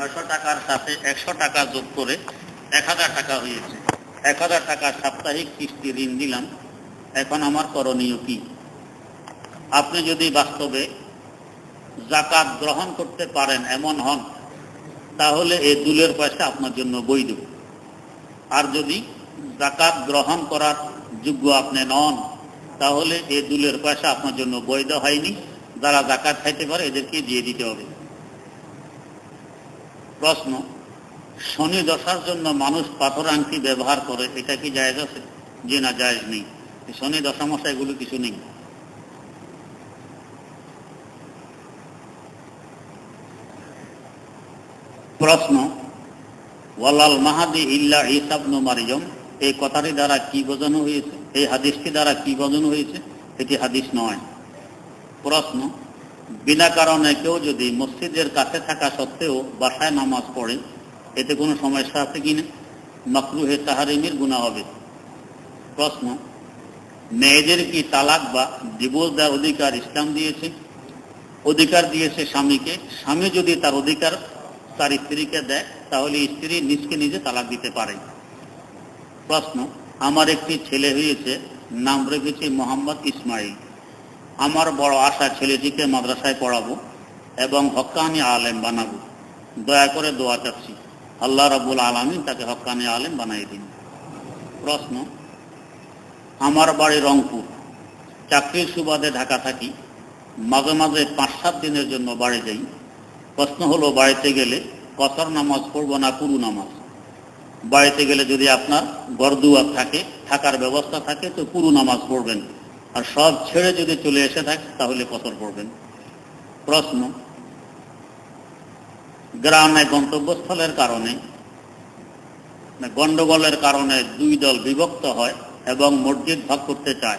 নয়শো টাকার সাথে একশো টাকা যোগ করে এক হাজার টাকা হয়েছে। এক হাজার টাকা সাপ্তাহিক কিস্তি ঋণ দিলাম। এখন আমার করণীয় কি? আপনি যদি বাস্তবে জাকাত গ্রহণ করতে পারেন, এমন হন, তাহলে এই দুলের পয়সা আপনার জন্য বৈধ আর যদি জাকাত গ্রহণ করার যোগ্য আপনি নন, তাহলে এই দুলের পয়সা আপনার জন্য বৈধ হয়নি। যারা জাকাত খাইতে পারে এদেরকে দিয়ে দিতে হবে। প্রশ্ন, শনি দশার জন্য মানুষ পাথর আংটি ব্যবহার করে, এটা কি জায়েজ আছে? যে না, জায়েজ নেই। শনি দশা মশা এগুলো কিছু নেই। প্রশ্ন, ওয়ালাল মাহাদি ইল্লা ইসাবনু মারিজম এই কথাটি দ্বারা কি বোঝানো হয়েছে? এই হাদিসটি দ্বারা কি বোঝানো হয়েছে? এটি হাদিস নয়। প্রশ্ন বিনা কারণে কেউ যদি মসজিদের কাছে থাকা সত্ত্বেও বাসায় নামাজ পড়ে, এতে কোনো সমস্যা আছে কিনা মাকরুহে তাহারিমির গুণা হবে। প্রশ্ন, মেয়েদের কি তালাক বা ডিভোর্স দেওয়ার অধিকার ইসলাম দিয়েছে? অধিকার দিয়েছে স্বামীকে। স্বামী যদি তার অধিকার তার স্ত্রীকে দেয়, তাহলে স্ত্রী নিজকে নিজে তালাক দিতে পারে। প্রশ্ন, আমার একটি ছেলে হয়েছে, নাম রেখেছি মোহাম্মদ ইসমাইল। আমার বড় আশা ছেলেটিকে মাদ্রাসায় পড়াবো এবং হক্কানি আলেম বানাবো। দয়া করে দোয়া চাচ্ছি। আল্লাহ রাবুল আলমিন তাকে হক্কানি আলেম বানাই দিন। প্রশ্ন, আমার বাড়ি রংপুর। চাকরির সুবাদে ঢাকা থাকি। মাঝে মাঝে পাঁচ সাত দিনের জন্য বাড়ি যাই। প্রশ্ন হলো, বাড়িতে গেলে কসর নামাজ পড়ব না পুরু নামাজ? বাড়িতে গেলে যদি আপনার গরদুয়ার থাকে, থাকার ব্যবস্থা থাকে, তো পুরু নামাজ পড়বেন। আর সব ছেড়ে যদি চলে এসে থাকে, তাহলে কসর পড়বেন প্রশ্ন। গ্রামে গন্তব্যস্থলের কারণে গন্ডগোলের কারণে দুই দল বিভক্ত হয় এবং মসজিদ ভাগ করতে চায়।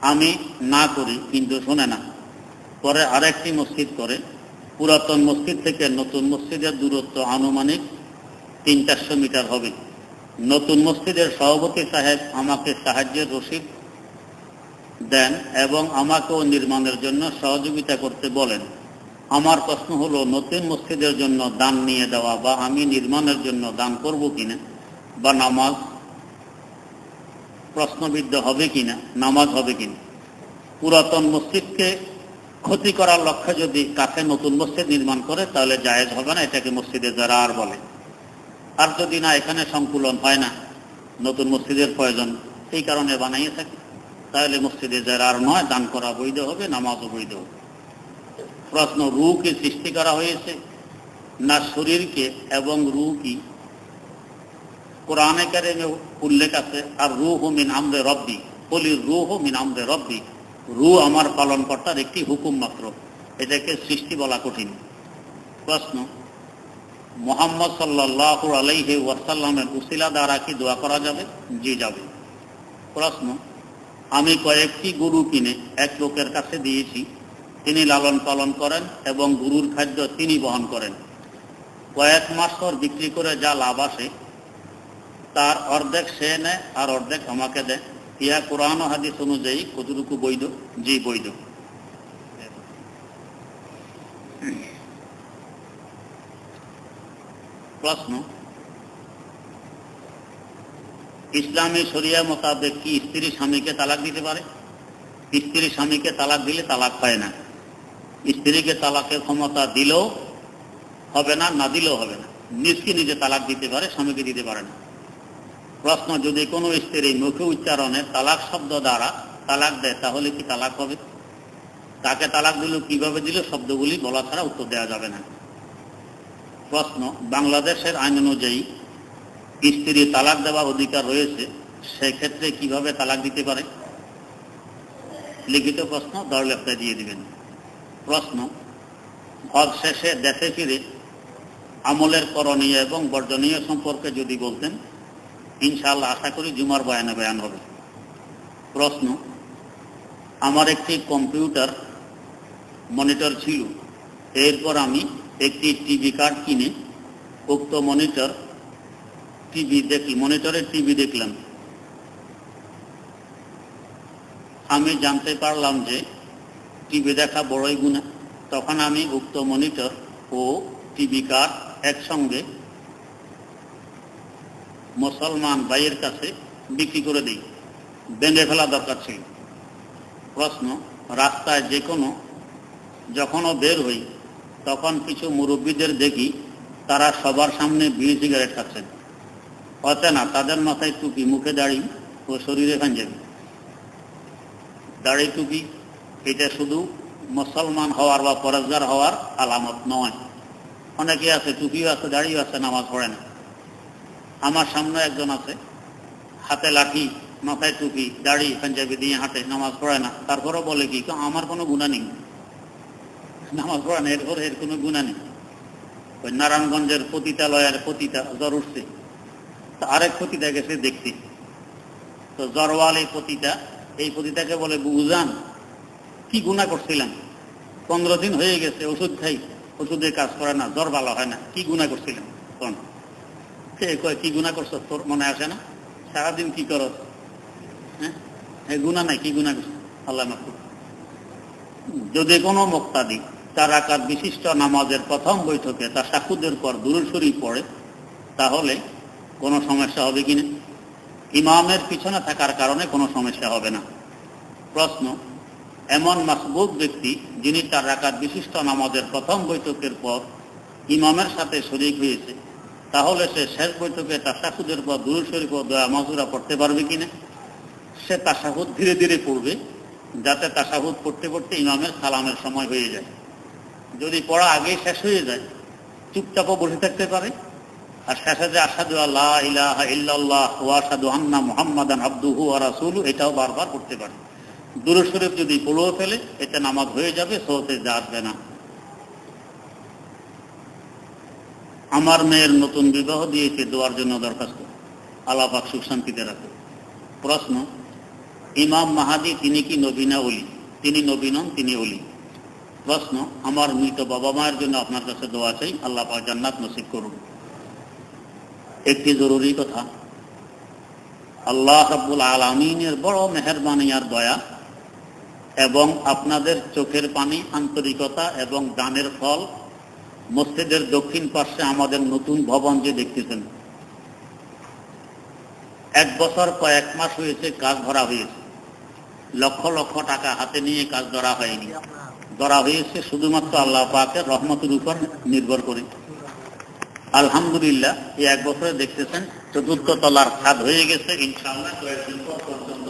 আমি না করি, কিন্তু শোনে না। পরে আরেকটি মসজিদ করে। পুরাতন মসজিদ থেকে নতুন মসজিদের দূরত্ব আনুমানিক তিন চারশো মিটার হবে। নতুন মসজিদের সভাপতি সাহেব আমাকে সাহায্যের রসিদ দেন এবং আমাকেও নির্মাণের জন্য সহযোগিতা করতে বলেন। আমার প্রশ্ন হলো, নতুন মসজিদের জন্য দান নিয়ে দেওয়া বা আমি নির্মাণের জন্য দান করব কিনা? বা নামাজ প্রশ্নবিদ্ধ হবে কিনা? নামাজ হবে কিনা? পুরাতন মসজিদকে ক্ষতি করার লক্ষ্যে যদি কাছে নতুন মসজিদ নির্মাণ করে, তাহলে জায়েজ হবে না, এটাকে মসজিদে যারা আর বলে। আর যদি না, এখানে সংকুলন হয় না, নতুন মসজিদের প্রয়োজন, এই কারণে বানাইয়ে থাকে। তাহলে মসজিদে যারা আর নয়, দান করা বৈধ হবে, নামাজও বৈধ হবে। প্রশ্ন রুকে সৃষ্টি করা হয়েছে না শরীরকে? এবং রু কি? কোরআনে কারিমে উল্লেখ আছে, আর রুহ মিন আমরে রব্বি। বলি, রুহ মিন আমরে রব্বি। রু আমার পালনকর্তার একটি হুকুম মাত্র। এটাকে সৃষ্টি বলা কঠিন। প্রশ্ন, মোহাম্মদ সাল্লাহ আলাইহে ওয়াসাল্লামের উসিলা দ্বারা কি দোয়া করা যাবে? জি, যাবে। প্রশ্ন আমি কয়েকটি গরু কিনে এক লোকের কাছে দিয়েছি। তিনি লালন পালন করেন এবং গরুর খাদ্য তিনি বহন করেন। কয়েক মাস পর বিক্রি করে যা লাভ আসে, তার অর্ধেক সে নেয় আর অর্ধেক আমাকে দেয়। ইয়া কোরআন হাদিস অনুযায়ী কতটুকু বৈধ? জি, বৈধ। প্রশ্ন ইসলামী শরিয়া মোতাবেক কি স্ত্রী স্বামীকে তালাক দিতে পারে? স্ত্রী স্বামীকে তালাক দিলে তালাক হয় না। স্ত্রীকে তালাকের ক্ষমতা দিলেও হবে না না দিলেও হবে না। নিজকে নিজে তালাক দিতে পারে, স্বামীকে দিতে পারে না। প্রশ্ন, যদি কোনো স্ত্রী মুখে উচ্চারণে তালাক শব্দ দ্বারা তালাক দেয়, তাহলে কি তালাক হবে? তাকে তালাক দিল, কীভাবে দিল, শব্দগুলি বলা ছাড়া উত্তর দেওয়া যাবে না। প্রশ্ন, বাংলাদেশের আইন অনুযায়ী স্ত্রী তালাক দেওয়ার অধিকার রয়েছে, সেক্ষেত্রে কীভাবে তালাক দিতে পারে? লিখিত প্রশ্ন দর লেপটায় দিয়ে দিবেন। প্রশ্ন হজ শেষে দেশে ফিরে আমলের করণীয় এবং বর্জনীয় সম্পর্কে যদি বলতেন, ইনশাআল্লাহ আশা করি জুমার বয়ানে বয়ান হবে। প্রশ্ন, আমার একটি কম্পিউটার মনিটর ছিল, এরপর আমি একটি টিভি কার্ড কিনে উক্ত মনিটর টিভি দেখি, মনিটরের টিভি দেখলাম। আমি জানতে পারলাম যে টিভি দেখা বড়ই গুণা। তখন আমি উক্ত মনিটর ও টিভি কার একসঙ্গে মুসলমান ভাইয়ের কাছে বিক্রি করে দিই। বেঁধে ফেলা দরকার ছিল। প্রশ্ন, রাস্তায় যে কোনো যখনও বের হই, তখন কিছু মুরব্বীদের দেখি, তারা সবার সামনে বিড়ি সিগারেট খাচ্ছেন। অচেনা তাদের মাথায় টুপি, মুখে দাড়ি ও শরীরে পাঞ্জাবি। দাড়ি, টুপি, এটা শুধু মুসলমান হওয়ার বা পরেজগার হওয়ার আলামত নয়। অনেকে আছে, টুপিও আছে, দাড়িও আছে, নামাজ পড়ে না। আমার সামনে একজন আছে, হাতে লাঠি, মাথায় টুপি, দাড়ি, পাঞ্জাবি দিয়ে হাঁটে, নামাজ পড়ে না। তারপরও বলে কি আমার কোনো গুণা নেই। নামাজ পড়ে না, এরপরে এর কোনো গুণা নেই। ওই নারায়ণগঞ্জের পতিতালয়ের পতিতা জ্বর উঠছে। তো আরেক পতিতা গেছে দেখতে তো জ্বরওয়াল এই পতিতা, এই পতিতাকে বলে বুঝান কি গুণা করছিলাম? পনেরো দিন হয়ে গেছে, ওষুধ খাই ওষুধে কাজ করে না, জ্বর ভালো হয় না, কি গুণা করছিলাম? কোন সে কয়, কি গুণা করছ? তোর মনে আসে না? সারাদিন কি করো? হ্যাঁ? গুণা নাই, কি গুণা করছ? আল্লাহ মাহফুজ যদি কোনো মুক্তাদি তার আকার বিশিষ্ট নামাজের প্রথম বৈঠকে তার সাকুদের পর দূরসরি পড়ে, তাহলে কোনো সমস্যা হবে কিনা ইমামের পিছনে থাকার কারণে কোনো সমস্যা হবে না। প্রশ্ন, এমন মাসবুক ব্যক্তি যিনি তার রাকাত বিশিষ্ট নামাজের প্রথম বৈঠকের পর ইমামের সাথে শরিক হয়েছে, তাহলে সে শেষ বৈঠকে তাসাহুদের পর দূর শরীফ ও দয়া মাজুরা পড়তে পারবে কিনা সে তাসাহুদ ধীরে ধীরে পড়বে, যাতে তাসাহুদ পড়তে পড়তে ইমামের সালামের সময় হয়ে যায়। যদি পড়া আগেই শেষ হয়ে যায়, চুপচাপও বসে থাকতে পারে। আর পারে। দূর যদি ফেলে হয়ে যাবে না। আমার মেয়ের নতুন বিবাহ দিয়েছে, দোয়ার জন্য দরখাস্ত। আলাপাক সুখ শান্তিতে রাখে প্রশ্ন, ইমাম মাহাদি তিনি কি নবীনা অলি? তিনি নবীনন তিনি অলি। প্রশ্ন, আমার মৃত বাবা মায়ের জন্য আপনার কাছে দোয়া চাই, আল্লাহ জান্নাত নসিব করুন একটি জরুরি কথা। আল্লাহ রাব্বুল আলমিনের বড় মেহরবানি আর দয়া এবং আপনাদের চোখের পানি, আন্তরিকতা এবং দানের ফল মসজিদের দক্ষিণ পার্শ্বে আমাদের নতুন ভবন যে দেখতেছেন। এক বছর কয়েক মাস হয়েছে কাজ ধরা হয়েছে। লক্ষ লক্ষ টাকা হাতে নিয়ে কাজ ধরা হয়নি। ধরা হয়েছে শুধুমাত্র আল্লাহ পাকের রহমতের উপর নির্ভর করে। আলহামদুলিল্লাহ এই এক বছরে দেখতেছেন চতুর্থ তলার খাদ হয়ে গেছে ইনশাআল্লাহ কয়েকদিন পর পর্যন্ত